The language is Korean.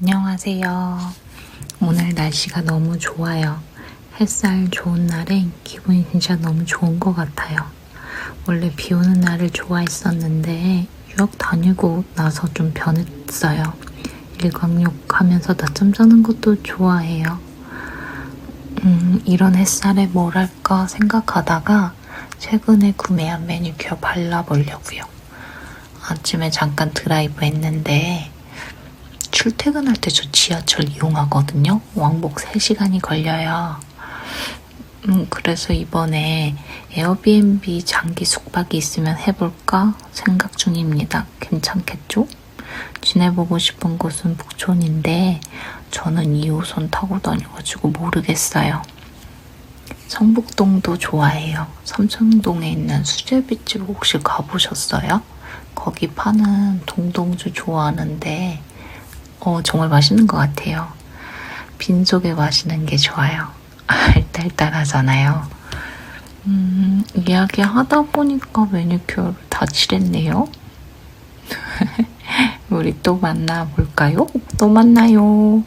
안녕하세요. 오늘 날씨가 너무 좋아요. 햇살 좋은 날엔 기분이 진짜 너무 좋은 것 같아요. 원래 비 오는 날을 좋아했었는데 유학 다니고 나서 좀 변했어요. 일광욕 하면서 낮잠 자는 것도 좋아해요. 음, 이런 햇살에 뭘 할까 생각하다가 최근에 구매한 매니큐어 발라보려고요. 아침에 잠깐 드라이브 했는데 출퇴근할 때 저 지하철 이용하거든요. 왕복 3시간이 걸려요. 음, 그래서 이번에 에어비앤비 장기 숙박이 있으면 해볼까 생각 중입니다. 괜찮겠죠? 지내보고 싶은 곳은 북촌인데 저는 2호선 타고 다녀가지고 모르겠어요. 성북동도 좋아해요. 삼성동에 있는 수제비집 혹시 가보셨어요? 거기 파는 동동주 좋아하는데 어, 정말 맛있는 것 같아요. 빈속에 마시는 게 좋아요. 알딸딸하잖아요. 음, 이야기 하다 보니까 매니큐어를 다 칠했네요. 우리 또 만나볼까요? 또 만나요.